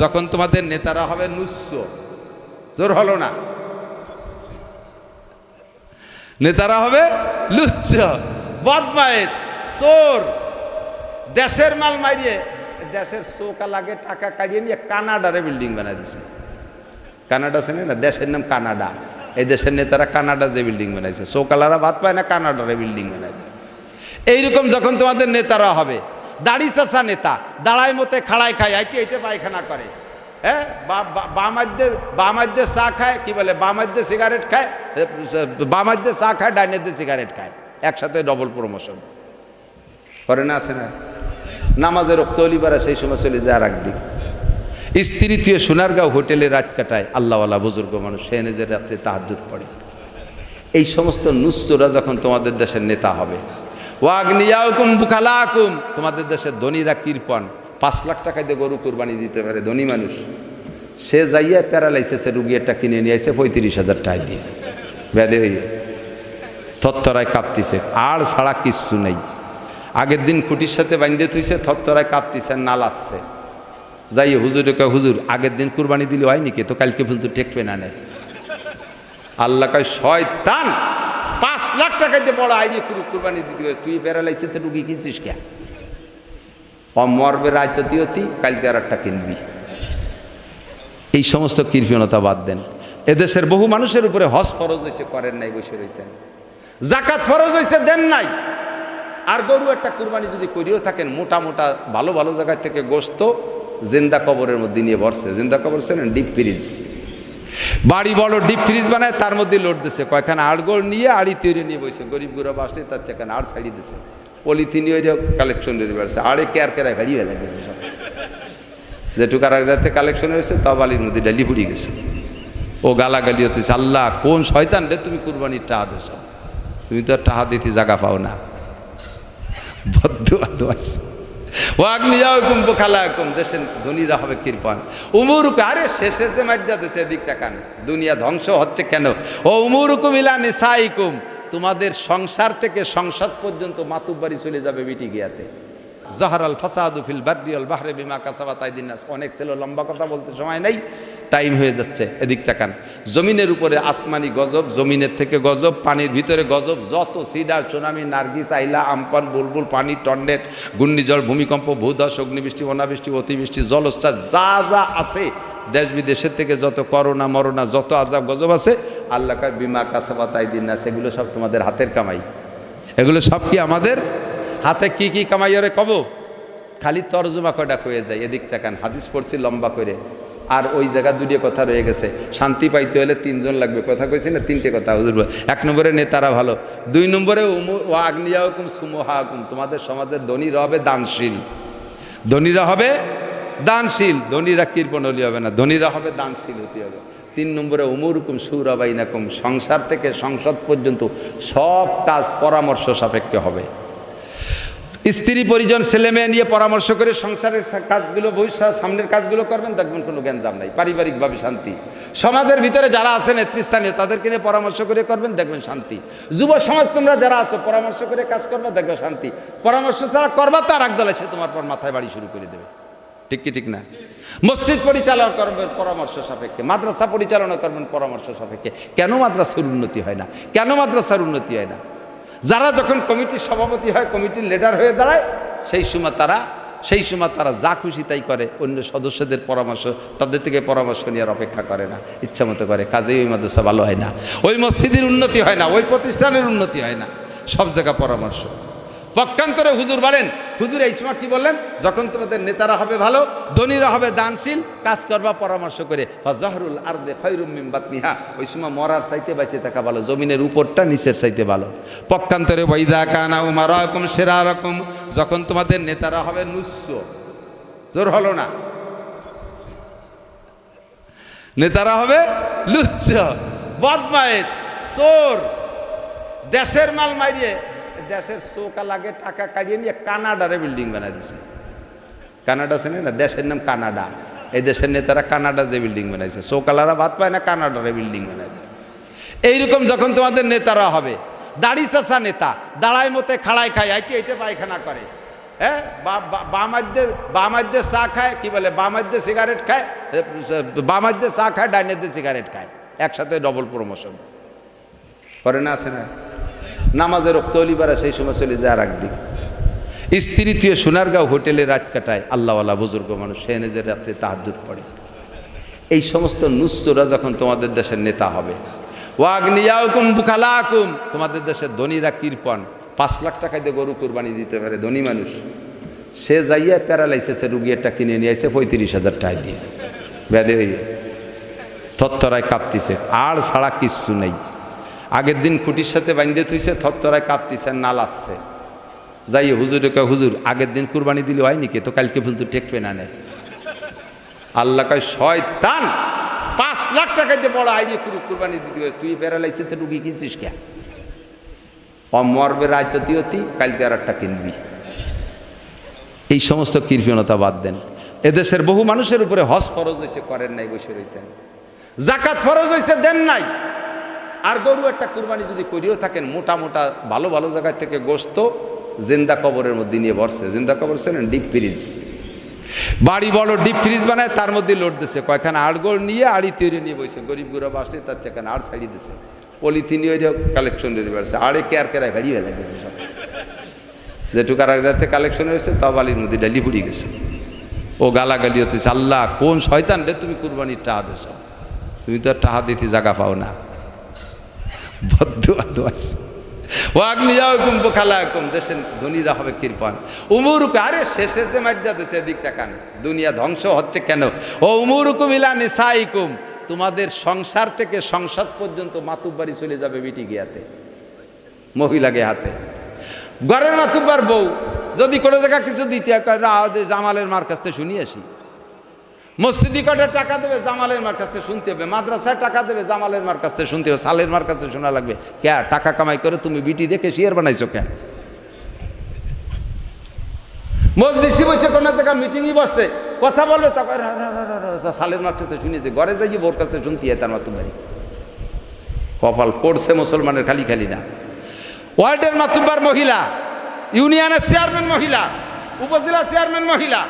যখন তোমাদের নেতারা হবে নুস্য, জোর হলো না। নেতারা হবে লুচ্চ, বদমাইশ, চোর। দেশের মাল মারিয়ে, দেশের চৌকা লাগে, টাকা কাটিয়ে নিয়ে কানাডারে বিল্ডিং বানাই দিছে। কানাডা চেনে না? দেশের নাম কানাডা। এই দেশের নেতারা কানাডা যে বিল্ডিং বানাইছে। চৌকালারা ভাত পায় না, কানাডারে বিল্ডিং বানাই এইরকম যখন তোমাদের নেতারা হবে দাড়ি চাষা নেতা, দাঁড়ায় মতে খাড়ায় খায়, আইটি এইটা পায়খানা করে। হ্যাঁ? বামাদ্যে বামাদ্যে চা খায়, কি বলে বামাদ্যে সিগারেট খায় বামাদ্যে চা খায় ডাইনেদ্যে সিগারেট খায়। একসাথে ডবল প্রমোশন করে না, আছে না? নামাজের রক্ত অলিবারা সেই সময় চলে যায় আর একদিন। স্ত্রী তুই সোনারগাঁও হোটেলে রাত কাটায়, আল্লাহওয়ালা বুজুর্গ মানুষ, সে নিজের রাত্রে তাহাজুদ পড়ে। এই সমস্ত নুসরা যখন তোমাদের দেশের নেতা হবে ওয়াগনিয়াকুম বুখালাকুম তোমাদের দেশের ধনীরা কৃপণ। পাঁচ লাখ টাকা দিয়ে গরু কুরবানি দিতে পারে, ধনী মানুষ। সে যাইয়া প্যারালাইসিসের রুগী একটা কিনে নিয়ে আসে পঁয়ত্রিশ হাজার টাকা দিয়ে। ব্যাডে হইয়ে। থরথরায় কাঁপতিছে, আর ছাড়া কিচ্ছু নেই। আগের দিন খুঁটির সাথে বাঁধতে থইছে, থরথরায় কাঁপতিছে, নাল আসছে। যাই হুজুরে কয়, হুজুর, আগের দিন কুরবানি দিলে হয়নি কে? তো কালকে পর্যন্ত টেকবে না নেয় আল্লাহ কয়, শয়তান পাঁচ লাখ টাকা দিয়ে বড় আইনি কুরবানি দিতে তুই প্যারালাইসিসে রুগী কিনছিস কে? অমরবে রায়ততি অতি কালকে আর একটা কিনবি। এই সমস্ত কৃপণতা বাদ দেন। এদেশের বহু মানুষের উপরে হজ ফরজ হয়েছে, করেন নাই, বসে রয়েছেন। জাকাত ফরজ হয়েছে, দেন নাই। আর গরু একটা কুরবানি যদি করিও থাকেন, মোটা মোটা, ভালো ভালো জায়গা থেকে গোস্ত, জিন্দা কবরের মধ্যে নিয়ে বসছে জিন্দা কবর ছিলেন ডিপ ফ্রিজ। বাড়ি বড় ডিপ ফ্রিজ বানায়, তার মধ্যে লোড দিছে। কয়খানে আড়গোড় নিয়ে আড়ি তৈরি নিয়ে বসে, গরিব গুরব আসলে তার থেকে আড় ছাড়িয়ে দিছে। পলিথিন ওইটা কালেকশন করে বেড়াচ্ছে। আড়ে কেয়ার কেরায় ভেড়িয়ে গেছে সব। যেটুকু আর যাতে কালেকশন হয়েছে, তাও বালির মধ্যে ডালি পুড়ি গেছে। ও গালাগালি হতেছে, আল্লাহ, কোন শয়তান রে তুমি কুরবানির টাহা দেছ? তুমি তো আর টাহা দিতে জায়গা পাও না। বদ্ধ আছে ও আগ্নি যাও কুম্ভ খালা কুম দেশের ধনীরা হবে কৃপান। উমরুক আরে শেষে যে মাইডা দেশে এদিক তাকান। দুনিয়া ধ্বংস হচ্ছে কেন? ও উমুরুকুম ইলা নিসাইকুম, তোমাদের সংসার থেকে সংসদ পর্যন্ত মাতুবাড়ি চলে যাবে বিটি গিয়াতে। জাহারাল ফাসাদু ফিল বাদ্রিয়াল বাহরে বিমা কাসাবা তাইদিন অনেক ছিল লম্বা কথা বলতে সময় নেই। টাইম হয়ে যাচ্ছে এদিক তাকান। জমিনের উপরে আসমানি গজব, জমিনের থেকে গজব, পানির ভিতরে গজব, যত সিডার, সুনামি, নার্গিস, আইলা, আমপান, বুলবুল, পানি টন্ডেট ঘূর্ণিঝড়, ভূমিকম্প, ভূধস, অগ্নিবৃষ্টি অনাবৃষ্টি অতিবৃষ্টি, জলোচ্ছ্বাস, যা যা আছে, দেশ বিদেশের থেকে যত করোনা, মরোনা, যত আজাব, গজব আছে, আল্লাহ কয়, বিমা কাসাবা তাইদিন না সেগুলো সব তোমাদের হাতের কামাই। এগুলো সব কি আমাদের? হাতে কি কি কামাই, ওরে কব? খালি তর্জমা কয়টা কয়ে যায়, এদিক তাকান। হাদিস পড়ছি লম্বা করে। আর ওই জায়গা দুটো কথা রয়ে গেছে। শান্তি পাইতে হলে তিনজন লাগবে। কথা কইছি না? তিনটে কথা, হুজুর এক নম্বরে নেতারা ভালো। দুই নম্বরে উমু ও আগ্নিয়া হুকুম সুমোহা হুকুম তোমাদের সমাজের ধনীরা হবে দানশীল। ধনীরা হবে দানশীল। ধনীরা কৃপণ হলে হবে না। ধনীরা হবে দানশীল হতে হবে। তিন নম্বরে উমুরকুম সুরাবাইনাকুম সংসার থেকে সংসদ পর্যন্ত সব কাজ পরামর্শ সাপেক্ষে হবে। স্ত্রী পরিজন ছেলে মেয়ে নিয়ে পরামর্শ করে সংসারের কাজগুলো, ভবিষ্যৎ সামনের কাজগুলো করবেন, দেখবেন কোনো জ্ঞানজাম নাই, পারিবারিকভাবে শান্তি। সমাজের ভিতরে যারা আছে নেতৃস্থানীয়, তাদেরকে নিয়ে পরামর্শ করে করবেন, দেখবেন শান্তি। যুব সমাজ তোমরা যারা আছো, পরামর্শ করে কাজ করবে, দেখবে শান্তি। পরামর্শ ছাড়া করবা তো আর একদল এসে তোমার পর মাথায় বাড়ি শুরু করে দেবে। ঠিক কি ঠিক না? মসজিদ পরিচালনা করবেন পরামর্শ সাপেক্ষে, মাদ্রাসা পরিচালনা করবেন পরামর্শ সাপেক্ষে। কেন মাদ্রাসার উন্নতি হয় না? কেন মাদ্রাসার উন্নতি হয় না? যারা যখন কমিটির সভাপতি হয়, কমিটির লিডার হয়ে দাঁড়ায়, সেই সময় তারা, সেই সময় তারা যা খুশি তাই করে। অন্য সদস্যদের পরামর্শ, তাদের থেকে পরামর্শ নেওয়ার অপেক্ষা করে না। ইচ্ছা মতো করে। কাজেই ওই মাদ্রাসা ভালো হয় না। ওই মসজিদের উন্নতি হয় না। ওই প্রতিষ্ঠানের উন্নতি হয় না। সব জায়গা পরামর্শ। পক্ষান্তরে হুজুর বলেন। হুজুর এই সময় কি বললেন? যখন তোমাদের নেতারা হবে ভালো, ধনীরা হবে দানশীল, কাজ করবা, পরামর্শ করে। ফজহরুল আর দে খৈরুম মিম্বাতনিহা ওই সময় মরার চাইতে বাইসে থাকা ভালো, জমিনের উপরটা নিচের চাইতে ভালো। পক্ষান্তরে বৈদা কানা উমার রকম সেরা রকম যখন তোমাদের নেতারা হবে নুস্য। জোর হলো না? নেতারা হবে লুচ্ছ বদমায়েশ, চোর। দেশের মাল মারিয়ে দেশের চৌকা লাগে, টাকা কাটিয়ে নিয়ে কানাডারে বিল্ডিং বানাই দিছে। কানাডা চেনে না? দেশের নাম কানাডা। এই দেশের নেতারা কানাডা যে বিল্ডিং বানাইছে। চৌকালারা ভাত পায় না, কানাডারে বিল্ডিং বানাই দেয়। এইরকম যখন তোমাদের নেতারা হবে, দাড়ি চাষা নেতা, দাঁড়ায় মতে খাড়ায় খায়, আইটি এইটা পায়খানা করে। হ্যাঁ? বামাদ্যে বামাদ্যে চা খায়, কি বলে বামাদ্যে সিগারেট খায় বামাদ্যে চা খায় ডাইনেদ্যে সিগারেট খায়। একসাথে ডবল প্রমোশন করে না আছে না? নামাজের রক্ত অলিবারা সেই সময় চলে যায় আর একদিক স্ত্রী তুই সোনারগাঁও হোটেলে রাত কাটায়, আল্লাহওয়ালা বুজুর্গ মানুষ, সে নিজের রাত্রে তাহাজুদ পড়ে। এই সমস্ত নুসরা যখন তোমাদের দেশের নেতা হবে, ওয়াগনিয়াউকুম বুখালাকুম তোমাদের দেশের ধনীরা কৃপণ পাঁচ লাখ টাকা দিয়ে গরু কুরবানি দিতে পারে ধনী মানুষ। সে যাইয়া প্যারালাইসিসের রুগী একটা কিনে নিয়ে আসে, পঁয়ত্রিশ হাজার টাকা দিয়ে। ব্যালে হইয়ে, থরথরায় কাঁপতিছে, আর ছাড়া কিচ্ছু নেই। আগের দিন খুঁটির সাথে বাঁধতে থুইছে, থরথরায় কাঁপতিছে, নাল আসছে। যাই হুজুরে কয়, হুজুর, আগের দিন কুরবানি দিলে হয় নাকি? তো কালকে কিন্তু টেকবে না নেয় আল্লাহ কয়, শয়তান, পাঁচ লাখ টাকা দিয়ে বড় আইডিয়া কুরু কুরবানি দিতে তুই প্যারালাইসিসে রুগী কিনছিস কে? অমরবে রাজতীয়তি কালকে আর একটা কিনবি। এই সমস্ত কৃপণতা বাদ দেন। এদেশের বহু মানুষের উপরে হজ ফরজ হয়েছে করেন নাই, বসে রয়েছেন জাকাত ফরজ হয়েছে দেন নাই। আর গরু একটা কুরবানি যদি করিও থাকেন, মোটা মোটা, ভালো ভালো জায়গায় থেকে গোস্ত জিন্দা কবরের মধ্যে নিয়ে বসছে জিন্দা কবর ছিলেন ডিপ ফ্রিজ বাড়ি বড় ডিপ ফ্রিজ বানায়, তার মধ্যে লোড দিছে। কয়খানে আড়গোড় নিয়ে আড়ি তৈরি নিয়ে বসে গরিব গুড়া বাসলে তার থেকে আড় ছাড়িয়ে দিছে। পলিথিন কালেকশন দিয়ে বেড়েছে আড়ে কেয়ার কেরায় ভেড়ি ফেলে গেছে সব। যেটুকু আর যাতে কালেকশন হয়েছে, তাও বালির মধ্যে ডালি পুড়ি গেছে। ও গালাগালি হতেছে, আল্লাহ, কোন শয়তান রে তুমি কুরবানির টাহা দেছ? তুমি তো টাহা দিতে জায়গা পাও না। বদ্ধ আছে ও আগ্নি যাও কুম্ভ খালা কম দেশের ধনীরা হবে কৃপান। উমুরুক আরে শেষে যে মাইডা দেশে দিক তাকান। দুনিয়া ধ্বংস হচ্ছে কেন? ও উমুরুকুম ইলা নিসাইকুম তোমাদের সংসার থেকে সংসদ পর্যন্ত মাতুব্বাড়ি চলে যাবে বিটি গিয়াতে। মহিলাকে হাতে। ঘরের মাতুব্বার বউ। যদি কোনো জায়গা কিছু দিতে হয়, জামালের মার কাছ থেকে শুনিয়ে মসজিদি কটে টাকা দেবে জামালের মার কাছ থেকে শুনতে হবে। মাদ্রাসায় টাকা দেবে জামালের মার কাছ থেকে শুনতে হবে। সালের মার কাছ শোনা লাগবে। কে টাকা কামাই করে তুমি বিটি দেখে শিয়ার বানাইছো কে? মসজিদ বসে কোনো জায়গা মিটিংই বসছে কথা বলবে তখন রা, রা, রা, রা, রা, সালের মার কাছ থেকে শুনিয়েছে ঘরে যাই বোর কাছ থেকে শুনতে তার মাতুবাড়ি কপাল পড়ছে মুসলমানের খালি খালি না। ওয়ার্ডের মাতুব্বার মহিলা ইউনিয়নের চেয়ারম্যান মহিলা উপজেলা চেয়ারম্যান মহিলা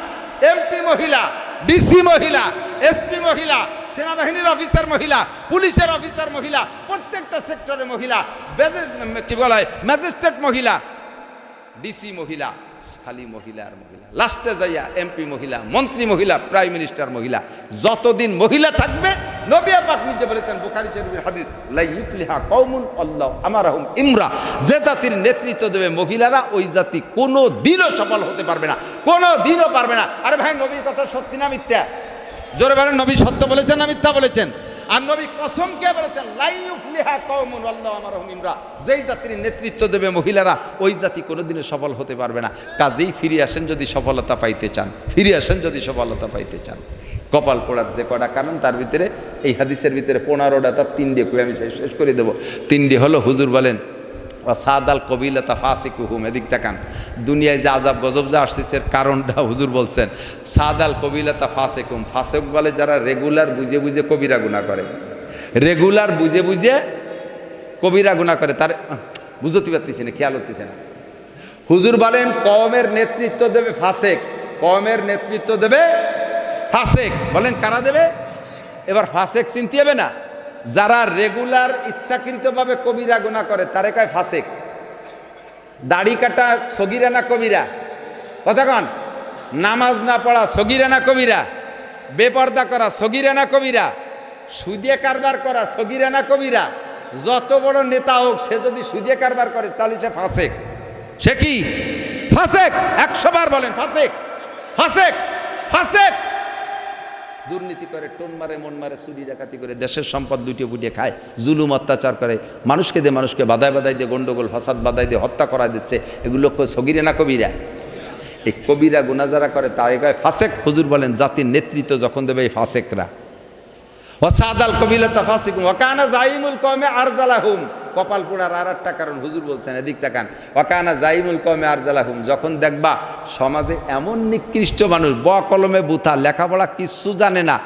এমপি মহিলা ডিসি মহিলা, এসপি মহিলা, সেনাবাহিনীর অফিসার মহিলা, পুলিশের অফিসার মহিলা, প্রত্যেকটা সেক্টরে মহিলা কি বলা হয় ম্যাজিস্ট্রেট মহিলা, ডিসি মহিলা। খালি মহিলা আর মহিলা। লাস্টে যাইয়া এমপি মহিলা, মন্ত্রী মহিলা, প্রাইম মিনিস্টার মহিলা। যতদিন মহিলা থাকবে নবিয়া পাক নিজে বলেছেন, বুখারী শরীফের হাদিস, লাই ইফলিহা কওমুন আল্লাহ আমারাহুম ইমরা। যে জাতির নেতৃত্ব দেবে মহিলারা, ওই জাতি কোনো দিনও সফল হতে পারবে না। কোনো দিনও পারবে না। আরে ভাই, নবীর কথা সত্যি না মিথ্যা? জোরে বলেন, নবী সত্য বলেছেন না মিথ্যা বলেছেন? আর নবী কসম কে বলেছেন লাইফলিহা কওমুন আল্লাহ আমারহুম ইমরা। যেই জাতির নেতৃত্ব দেবে মহিলারা, ওই জাতি কোনোদিনও সফল হতে পারবে না। কাজেই ফিরে আসেন যদি সফলতা পাইতে চান। ফিরে আসেন যদি সফলতা পাইতে চান। কপাল পোড়ার যে কটা কারণ, তার ভিতরে, এই হাদিসের ভিতরে পনেরোটা তার তিনটে কই, আমি শেষ করে দেবো। তিনটে হলো হুজুর বলেন ও সাদাল কবিলতা ফাসিক হুম এদিক তাকান। দুনিয়ায় যে আজাব গজব যা আসছে কারণটা হুজুর বলছেন। সাদাল কবিলতা ফাসেকুম। ফাসেক বলে যারা রেগুলার বুঝে বুঝে কবিরা গুণা করে। রেগুলার বুঝে বুঝে কবিরা গুণা করে। তার বুঝতে পারতেছি না, খেয়াল হতেছে না। হুজুর বলেন কমের নেতৃত্ব দেবে ফাসেক। কমের নেতৃত্ব দেবে ফাসেক। বলেন, কারা দেবে? এবার ফাসেক চিনতে হবে না। যারা রেগুলার ইচ্ছাকৃতভাবে কবিরা গুণা করে, তারে কয় ফাসেক? দাড়ি কাটা সগিরা না কবিরা। কথা কন? নামাজ না পড়া সগিরা না কবিরা। বেপর্দা করা সগিরা না কবিরা। সুদিয়ে কারবার করা সগিরা না কবিরা। যত বড় নেতা হোক, সে যদি সুদিয়ে কারবার করে, তাহলে সে ফাসেক। সে কি? ফাসেক! একশো বার বলেন, ফাসেক! ফাসেক! ফাসেক! দুর্নীতি করে, টোন মারে, মন মারে, চুরি, ডাকাতি করে, দেশের সম্পদ লুটিয়ে বুটিয়ে খায়, জুলুম, অত্যাচার করে, মানুষকে দিয়ে মানুষকে বাধায় বাধায় দিয়ে গন্ডগোল, ফাসাদ বাধাই দিয়ে হত্যা করা দিচ্ছে। এগুলো সগিরে না কবিরা? এই কবিরা গুনা যারা করে, তার এগায় ফাসেক? হুজুর বলেন, জাতির নেতৃত্ব যখন দেবে এই ফাসেকরা। ওসাদাল কবিলতা ফাসিকুম ওকানা জাইমুল কমে আরজালাহুম। কপাল পোড়ার আর একটা কারণ হুজুর বলছেন, এদিক তাকান। ওকানা জাইমুল কমে আরজালাহুম, যখন দেখবা সমাজে এমন নিকৃষ্ট মানুষ, ব কলমে বুথা, লেখাপড়া কিচ্ছু জানে না,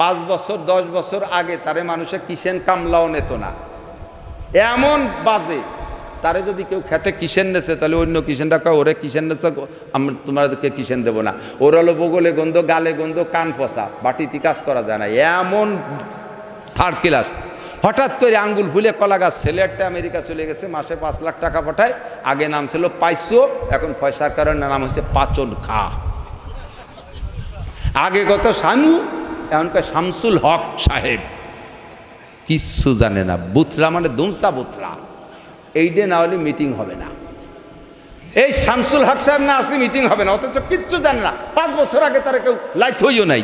পাঁচ বছর, দশ বছর আগে তারে মানুষে কিসেন কামলাও নেত না। এমন বাজে তারে যদি কেউ খেতে কিসেন নেছে, তাহলে অন্য কিসেনটা কয় ওরে কিসেন নেছে আমরা তোমাদেরকে কিসেন দেবো না। ওর হলো বগলে গন্ধ, গালে গন্ধ, কান পচা, বাটিতে কাজ করা যায় না। এমন থার্ড ক্লাস হঠাৎ করে আঙ্গুল ভুলে কলা গাছ ছেলে একটা আমেরিকা চলে গেছে, মাসে পাঁচ লাখ টাকা পাঠায়, আগে নাম ছিল পাইসো, এখন পয়সার কারণে নাম হচ্ছে পাচন খা। আগে কত শানু এখনকার শামসুল হক সাহেব। কিচ্ছু জানে না। বুথরা মানে দুমসা বুথরা এই ডে না হলে মিটিং হবে না। এই শামসুল হক সাহেব না আসলে মিটিং হবে না, অথচ কিচ্ছু জানে না। পাঁচ বছর আগে তারা কেউ লাইট হইও নাই।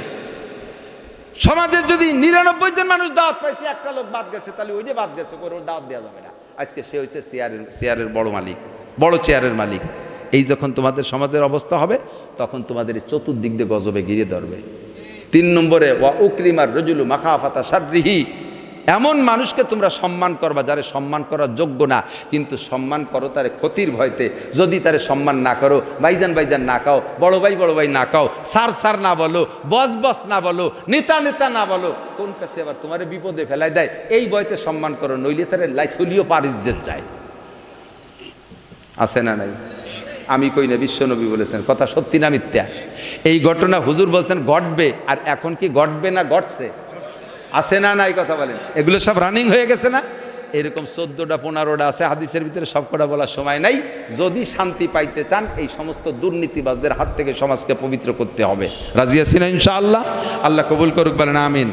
সমাজের যদি নিরানব্বই জন মানুষ দাওয়াত পাইছে, একটা লোক বাদ গেছে, তাহলে ওই যে বাদ গেছে, ওর দাওয়াত দেওয়া যাবে না। আজকে সে হয়েছে চেয়ারের চেয়ারের বড় মালিক, বড় চেয়ারের মালিক। এই যখন তোমাদের সমাজের অবস্থা হবে, তখন তোমাদের এই চতুর্দিক দিয়ে গজবে গিরে ধরবে। তিন নম্বরে, ওয়া উকরিমার রজুলু মাখাফাতা সারিহি এমন মানুষকে তোমরা সম্মান করবা যারে সম্মান করার যোগ্য না, কিন্তু সম্মান করো তারে ক্ষতির ভয়তে। যদি তারে সম্মান না করো, ভাইজান ভাইজান না খাও, বড় ভাই বড় ভাই না খাও, সার সার না বলো, বস বস না বলো, নেতা নেতা না বলো, কোন কাছে আবার তোমার বিপদে ফেলায় দেয়, এই বয়তে সম্মান করো, নইলে তারে লাইথুলিও পারিজ্জের যায় আছে না নাই? আমি কই না, বিশ্বনবী বলেছেন, কথা সত্যি না মিথ্যা? এই ঘটনা হুজুর বলছেন, ঘটবে, আর এখন কি ঘটবে না ঘটছে? আছে না নাই কথা বলেন। এগুলো সব রানিং হয়ে গেছে না? এরকম চোদ্দোটা পনেরোটা আছে হাদিসের ভিতরে সবকটা বলার সময় নাই। যদি শান্তি পাইতে চান এই সমস্ত দুর্নীতিবাজদের হাত থেকে সমাজকে পবিত্র করতে হবে। রাজি আছেন ইনশাআল্লাহ? আল্লাহ কবুল করুক বলেন আমিন।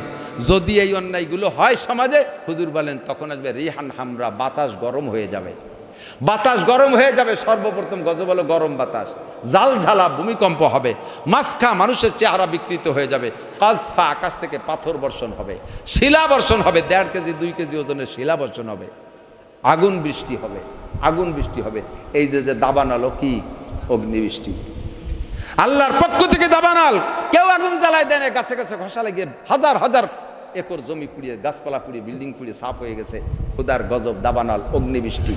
যদি এই অন্যায়গুলো হয় সমাজে হুজুর বলেন তখন আসবে রিহান হামরা বাতাস গরম হয়ে যাবে। বাতাস গরম হয়ে যাবে, সর্বপ্রথম গজব হলো গরম বাতাস। জাল ঝালা ভূমিকম্প হবে মাসখা মানুষের চেহারা বিকৃত হয়ে যাবে, কাজফা আকাশ থেকে পাথর বর্ষণ হবে, শিলা বর্ষণ হবে, দেড় কেজি, দুই কেজি ওজনের শিলা বর্ষণ হবে, আগুন বৃষ্টি হবে, আগুন বৃষ্টি হবে। এই যে যে দাবানালো কি অগ্নিবৃষ্টি। আল্লাহর পক্ষ থেকে দাবানাল, কেউ আগুন জ্বালায় দেয় না গাছে গাছে ঘষা লেগে হাজার হাজার একর জমি পুড়িয়ে, গাছপালা পুড়িয়ে, বিল্ডিং পুড়িয়ে, সাফ হয়ে গেছে। খুদার গজব, দাবানাল, অগ্নিবৃষ্টি।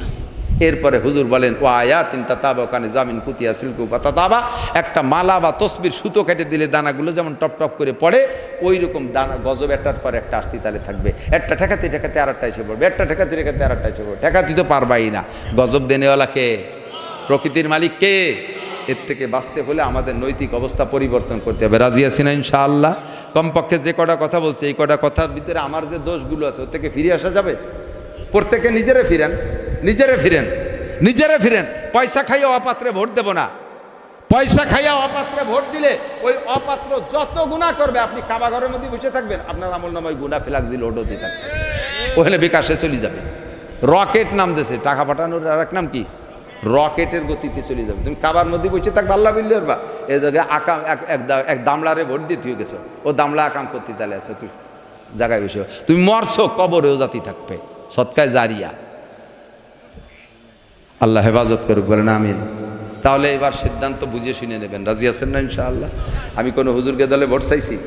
এরপরে হুজুর বলেন ও আয়া তিন তাতাবা কানে জামিন কুতিয়া সিল্কু বা তাতাবা একটা মালা বা তসবির সুতো কেটে দিলে দানাগুলো যেমন টপ টপ করে পড়ে ওই রকম দানা গজব একটার পর একটা আসতি তালে থাকবে। একটা ঠেকাতে ঠেকাতে আর একটা এসে পড়বে, একটা ঠেকাতে ঠেকাতে আর একটা এসে পড়বে। ঠেকাতে তো পারবাই না। গজব দেনেওয়ালা কে? প্রকৃতির মালিক কে? এর থেকে বাঁচতে হলে আমাদের নৈতিক অবস্থা পরিবর্তন করতে হবে। রাজি আছি না ইনশাআল্লাহ? কমপক্ষে যে কটা কথা বলছে, এই কটা কথার ভিতরে আমার যে দোষগুলো আছে, ওর থেকে ফিরে আসা যাবে? প্রত্যেকে নিজেরে ফিরেন। নিজেরে ফিরেন নিজেরে ফিরেন। পয়সা খাইয়া অপাত্রে ভোট দেব না। পয়সা খাইয়া অপাত্রে ভোট দিলে ওই অপাত্র যত গুণা করবে, আপনি কাবাঘরের মধ্যে বসে থাকবেন, আপনার আমল নাম ওই গুণা ফিলাক দিল ওডতে থাকবে ওখানে বিকাশে চলে যাবে। রকেট নাম দেশে টাকা পাঠানোর আর এক নাম কি? রকেটের গতিতে চলে যাবে। তুমি কাবার মধ্যে বসে থাকবে, আল্লাহ বিল্লি বা এ জায়গায় আকাম, এক দামলারে ভোট দিয়ে তুই গেছো। ও দামলা আকাম করতে তাহলে আছে, তুই জায়গায় বসে। তুমি মরছো, কবরেও জাতি থাকবে, সৎকায় জারিয়া। আল্লাহ হেফাজত করুক, বলেন আমিন। তাহলে এবার সিদ্ধান্ত বুঝিয়ে শুনে নেবেন। রাজি আছেন না ইনশাআল্লাহ? আমি কোনো হুজুরকে দলে ভোট চাইছি?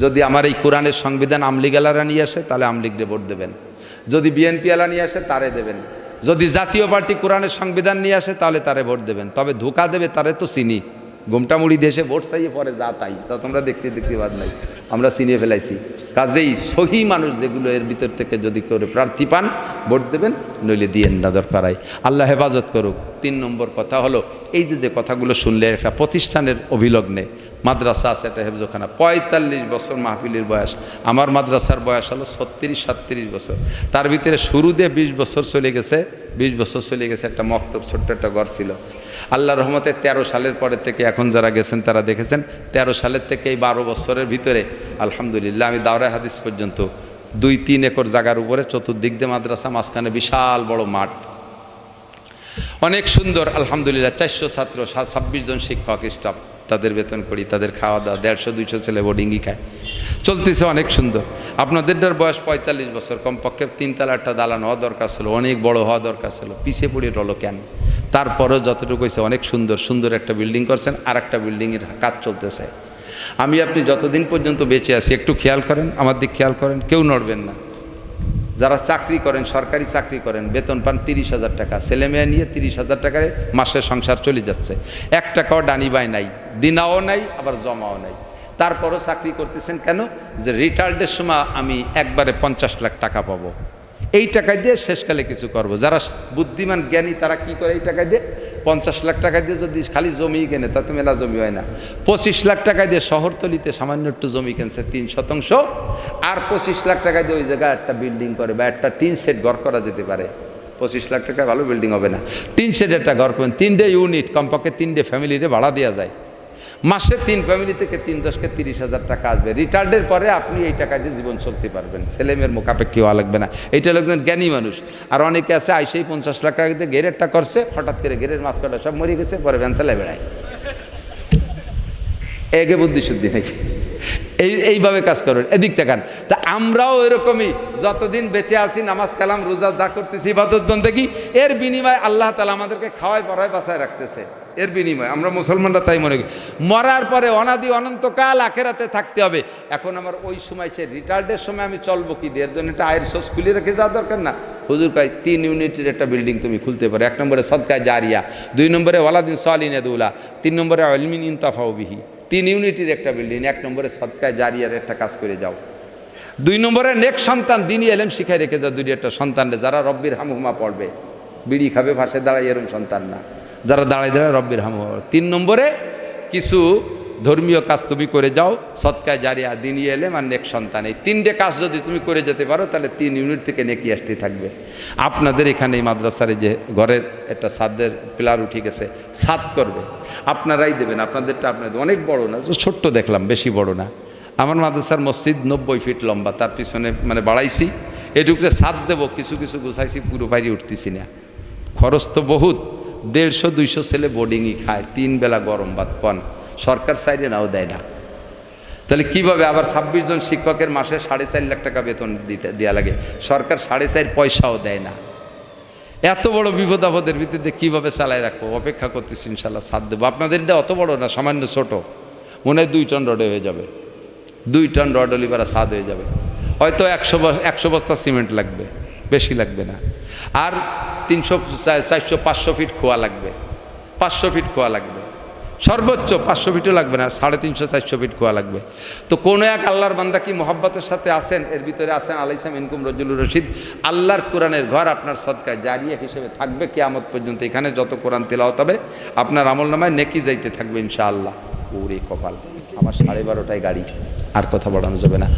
যদি আমার এই কোরআনের সংবিধান আমলিগালারা নিয়ে আসে, তাহলে আমলিগরে ভোট দেবেন। যদি বিএনপি আলা নিয়ে আসে, তারে দেবেন। যদি জাতীয় পার্টি কোরআনের সংবিধান নিয়ে আসে, তাহলে তারে ভোট দেবেন। তবে ধোকা দেবে, তারে তো চিনি। গোমটামুড়ি দেশে ভোট চাইয়ে পরে যা তাই। তা তোমরা দেখতে দেখতে বাদ নাই। আমরা চিনিয়ে ফেলাইছি। কাজেই সহি মানুষ যেগুলো এর ভিতর থেকে যদি করে প্রার্থী পান, ভোট দেবেন, নইলে দিয়েন না দরকারাই আল্লাহ হেফাজত করুক। তিন নম্বর কথা হলো, এই যে যে কথাগুলো শুনলে একটা প্রতিষ্ঠানের অভিলগ্নে, মাদ্রাসা আছে একটা হেফজোখানা পঁয়তাল্লিশ বছর মাহফিলের বয়স। আমার মাদ্রাসার বয়স হলো ছত্রিশ, সাতত্রিশ বছর। তার ভিতরে শুরু দিয়ে বিশ বছর চলে গেছে, বিশ বছর চলে গেছে, একটা মক্তব, ছোট্ট একটা ঘর ছিল। আল্লাহ রহমতে তেরো সালের পরে থেকে এখন যারা গেছেন তারা দেখেছেন, তেরো সালের থেকে এই বারো বছরের ভিতরে, আলহামদুলিল্লাহ, আমি দাওরা হাদিস পর্যন্ত দুই, তিন একর জায়গার উপরে চতুর্দিক দিয়ে মাদ্রাসা, মাঝখানে বিশাল বড় মাঠ। অনেক সুন্দর, আলহামদুলিল্লাহ, চারশো ছাত্র, ছাব্বিশ জন শিক্ষক স্টাফ তাদের বেতন করি, তাদের খাওয়া দাওয়া দেড়শো, দুইশো ছেলে বোর্ডিংই খায়। চলতেছে অনেক সুন্দর। আপনাদেরটার বয়স পঁয়তাল্লিশ বছর, কমপক্ষে তিনতলা একটা দালান হওয়া দরকার ছিল, অনেক বড় হওয়া দরকার ছিল, পিছিয়ে পড়ে রলো কেন? তারপরেও যতটুকু হয়েছে অনেক সুন্দর সুন্দর একটা বিল্ডিং করছেন আর একটা বিল্ডিংয়ের কাজ চলতেছে। আমি আপনি যতদিন পর্যন্ত বেঁচে আছি, একটু খেয়াল করেন, আমার দিক খেয়াল করেন, কেউ নড়বেন না। যারা চাকরি করেন, সরকারি চাকরি করেন, বেতন পান তিরিশ হাজার টাকা, ছেলে মেয়ে নিয়ে তিরিশ হাজার টাকায় মাসের সংসার চলে যাচ্ছে। এক টাকাও ডানি বাই নাই, দিনাও নাই, আবার জমাও নাই। তারপরও চাকরি করতেছেন কেন? যে রিটায়ার্ডের সময় আমি একবারে পঞ্চাশ লাখ টাকা পাবো। এই টাকায় দিয়ে শেষকালে কিছু করব। যারা বুদ্ধিমান, জ্ঞানী, তারা কি করে এই টাকায় দিয়ে? পঞ্চাশ লাখ টাকা দিয়ে যদি খালি জমি কেনে, তাতে মেলা জমি হয় না। পঁচিশ লাখ টাকা দিয়ে শহরতলিতে সামান্য একটু জমি কিনছে, তিন শতাংশ। আর পঁচিশ লাখ টাকা দিয়ে ওই জায়গায় একটা বিল্ডিং করে বা একটা টিন সেট ঘর করা যেতে পারে। পঁচিশ লাখ টাকা ভালো বিল্ডিং হবে না। টিন সেট একটা ঘর করবেন, তিনটে ইউনিট কমপক্ষে তিনটে ফ্যামিলিতে ভাড়া দেওয়া যায়। মাসে তিন ফ্যামিলি থেকে তিন দশকে তিরিশ হাজার টাকা আসবে। রিটায়ার্ডের পরে আপনি এই টাকা দিয়ে জীবন চলতে পারবেন। ছেলেমেয়ের মোকাপেক্ষি হওয়া লাগবে না। এইটা হলো একজন জ্ঞানী মানুষ। আর অনেকে আছে, আইসেই পঞ্চাশ লাখ টাকা দিয়ে গেরেরটা করছে, হঠাৎ করে গেরের মাছ কাটা সব মরে গেছে, পরে ভ্যান চালায় বেড়ায়। এগে বুদ্ধি শুদ্ধি নাকি এই, এইভাবে কাজ করবেন এদিক তাকান। তা আমরাও এরকমই। যতদিন বেঁচে আছি, নামাজ কালাম, রোজা যা করতেছি, ইবাদত বন্দেগি, এর বিনিময়ে আল্লাহ তালা আমাদেরকে খাওয়াই পড়ায় বাসায় রাখতেছে। এর বিনিময়ে। আমরা মুসলমানরা তাই মনে করি। মরার পরে অনাদি অনন্তকাল আখেরাতে থাকতে হবে। এখন আমার ওই সময় সে রিটায়ার্ডের সময় আমি চলবো কি এর জন্য একটা আয়ের সোর্স খুলে রেখে যাওয়া দরকার না। হুজুর কাই তিন ইউনিটের একটা বিল্ডিং তুমি খুলতে পারো। এক নম্বরে সদকায় জারিয়া, দুই নম্বরে ওয়ালাদিন সালিন এদুল্লাহ তিন নম্বরে আলমিন ইনতাফাউবিহি তিন ইউনিটের একটা বিল্ডিং, এক নম্বরে সদকায় জারিয়ার একটা কাজ করে যাও। দুই নম্বরে নেক সন্তান, দিনই এলেম শিখাই রেখে যাও দুই একটা সন্তানরে। যারা রব্বির হামহুমা পড়বে, বিড়ি খাবে ভাষায় দাঁড়াই এরম সন্তান না। যারা দাঁড়ায় দাঁড়ায় রব্বির হাম তিন নম্বরে, কিছু ধর্মীয় কাজ তুমি করে যাও, সৎকায়, জারিয়া দিনই এলেম আর নেক সন্তান। এই তিনটে কাজ যদি তুমি করে যেতে পারো, তাহলে তিন ইউনিট থেকে নেকি আসতে থাকবে। আপনাদের এখানে এই মাদ্রাসার যে ঘরের একটা সাদের পিলার উঠে গেছে সাদ করবে। আপনারাই দেবেন, আপনাদেরটা আপনাদের অনেক বড় না, ছোট্ট দেখলাম, বেশি বড় না। আমার মাদ্রাসার মসজিদ নব্বই ফিট লম্বা, তার পিছনে মানে বাড়াইছি। এটুকরে সাত দেবো, কিছু কিছু গুছাইছি, পুরো বাইরে উঠতেছি না। খরচ তো বহুত দেড়শো, দুইশো ছেলে বোর্ডিংই খায়, তিন বেলা গরম ভাত পান। সরকার সাইডে নাও দেয় না। তাহলে কীভাবে আবার ছাব্বিশ জন শিক্ষকের মাসে সাড়ে চার লাখ টাকা বেতন দিতে দেওয়া লাগে? সরকার সাড়ে চার পয়সাও দেয় না। এত বড় বিপদ আপদের ভিত্তিতে কীভাবে চালায় রাখব? অপেক্ষা করতেছি, ইনশাল্লাহ সাথ দেবো। আপনাদের এটা অত বড় না, সামান্য ছোট। মনে হয় দুই টন রডে হয়ে যাবে। দুই টন রড অলিভারা সাদ হয়ে যাবে। হয়তো একশো একশো বস্তা সিমেন্ট লাগবে। বেশি লাগবে না। আর তিনশো চারশো, পাঁচশো ফিট খোয়া লাগবে। পাঁচশো ফিট খোয়া লাগবে। সর্বোচ্চ পাঁচশো ফিটও লাগবে না, সাড়ে তিনশো, চারশো ফিট খোয়া লাগবে। তো কোনো এক আল্লাহর বান্দা কি মোহাব্বতের সাথে আসেন এর ভিতরে আসেন আলাইসাম ইনকুম রজুলুর রশিদ। আল্লাহর কোরআনের ঘর আপনার সদকায় জারিয়া হিসেবে থাকবে, কেয়ামত পর্যন্ত এখানে যত কোরআন তেলাওয়াত হবে, আপনার আমল নামায় নেকি যাইতে থাকবে ইনশাআল্লাহ। ওরে কপাল আমার সাড়ে বারোটায় গাড়ি, আর কথা বাড়ানো যাবে না।